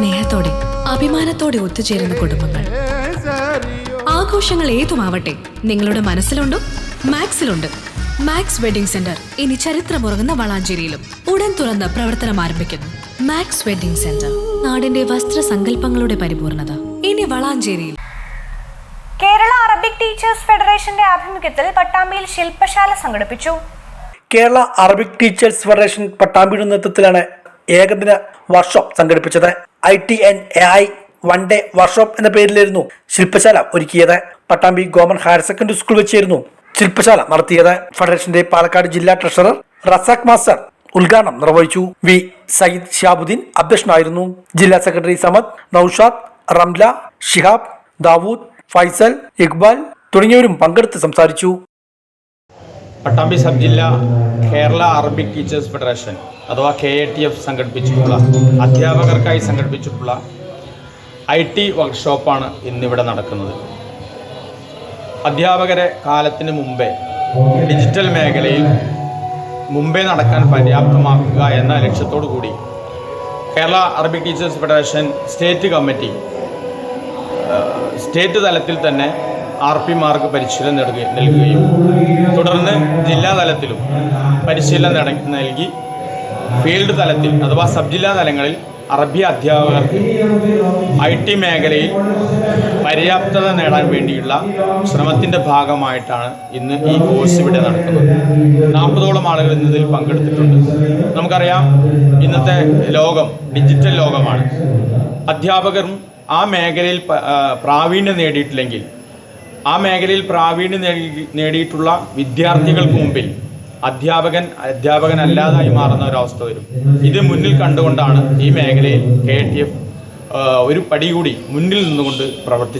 സ്നേഹത്തോടെ അഭിമാനത്തോടെ ഒത്തുചേരുന്ന കുടുംബങ്ങൾ. ആഘോഷങ്ങൾ ഏതുമാവട്ടെ നിങ്ങളുടെ മനസ്സിലുണ്ടോ മാക്സിലുണ്ട്. മാക്സ് വെഡിംഗ് സെന്റർ ഇനി ചരിത്രമുറങ്ങുന്ന വളാഞ്ചേരിയിലും ഉടൻ തുറന്ന് പ്രവർത്തനം ആരംഭിക്കുന്നു. മാക്സ് വെഡിംഗ് സെന്റർ നാടിന്റെ വസ്ത്രസങ്കല്പങ്ങളുടെ പരിപൂർണത. ഇനി വളാഞ്ചേരിയിൽ. കേരള അറബിക് ടീച്ചേഴ്സ് ഫെഡറേഷന്റെ ആഭിമുഖ്യത്തിൽ പട്ടാമ്പിയിൽ ശില്പശാല സംഘടിപ്പിച്ചു. കേരള അറബിക് ടീച്ചേഴ്സ് ഫെഡറേഷൻ പട്ടാമ്പിയുടെ നേതൃത്വത്തിലാണ് ഏകദിന വർക്ക്ഷോപ്പ് സംഘടിപ്പിച്ചത്. I T N A I one day workshop എന്ന പേരിലായിരുന്നു ശില്പശാല ഒരുക്കിയത്. Pattambi government higher secondary school വെച്ചായിരുന്നു ശില്പശാല നടത്തിയത്. ഫെഡറേഷന്റെ പാലക്കാട് ജില്ലാ ട്രഷറർ റസാഖ് മാസ്റ്റർ ഉദ്ഘാടനം നിർവഹിച്ചു വി സയ്യിദ് ഷാബുദ്ദീൻ അധ്യക്ഷനായിരുന്നു. ജില്ലാ സെക്രട്ടറി സമദ് നൌഷാദ് റംല ഷിഹാബ് ദാവൂദ് ഫൈസൽ ഇക്ബാൽ തുടങ്ങിയവരും പങ്കെടുത്ത് സംസാരിച്ചു. പട്ടാമ്പി സബ് ജില്ല കേരള അറബിക് ടീച്ചേഴ്സ് ഫെഡറേഷൻ അഥവാ കെ എ ടി എഫ് സംഘടിപ്പിച്ചിട്ടുള്ള അധ്യാപകർക്കായി സംഘടിപ്പിച്ചിട്ടുള്ള ഐ ടി വർക്ക്ഷോപ്പാണ് ഇന്നിവിടെ നടക്കുന്നത്. അധ്യാപകരെ കാലത്തിന് മുമ്പേ ഡിജിറ്റൽ മേഖലയിൽ മുമ്പേ നടക്കാൻ പര്യാപ്തമാക്കുക എന്ന ലക്ഷ്യത്തോടു കൂടി Kerala Arabic teachers federation state committee state തലത്തിൽ തന്നെ ആർ പിമാർക്ക് പരിശീലനം നൽകി നൽകുകയും തുടർന്ന് ജില്ലാ തലത്തിലും പരിശീലനം നൽകി. ഫീൽഡ് തലത്തിൽ അഥവാ സബ് ജില്ലാ തലങ്ങളിൽ അറബി അധ്യാപകർക്ക് ഐ ടി മേഖലയിൽ പര്യാപ്തത നേടാൻ വേണ്ടിയുള്ള ശ്രമത്തിന്റെ ഭാഗമായിട്ടാണ് ഇന്ന് ഈ കോഴ്സ് ഇവിടെ നടക്കുന്നത്. നാൽപ്പതോളം ആളുകൾ ഇന്നതിൽ പങ്കെടുത്തിട്ടുണ്ട്. നമുക്കറിയാം ഇന്നത്തെ ലോകം ഡിജിറ്റൽ ലോകമാണ്. അധ്യാപകരും ആ മേഖലയിൽ പ്രാവീണ്യം നേടിയിട്ടില്ലെങ്കിൽ ആ മേഖലയിൽ പ്രാവീണ്യം നേടിയിട്ടുള്ള വിദ്യാർത്ഥികൾക്ക് മുമ്പിൽ അധ്യാപകൻ അധ്യാപകനല്ലാതായി മാറുന്ന ഒരവസ്ഥ വരും. ഇത് മുന്നിൽ കണ്ടുകൊണ്ടാണ് ഈ മേഖലയിൽ കെ ടി എഫ് ഒരു പടി കൂടി മുന്നിൽ നിന്നുകൊണ്ട് പ്രവർത്തിച്ചു.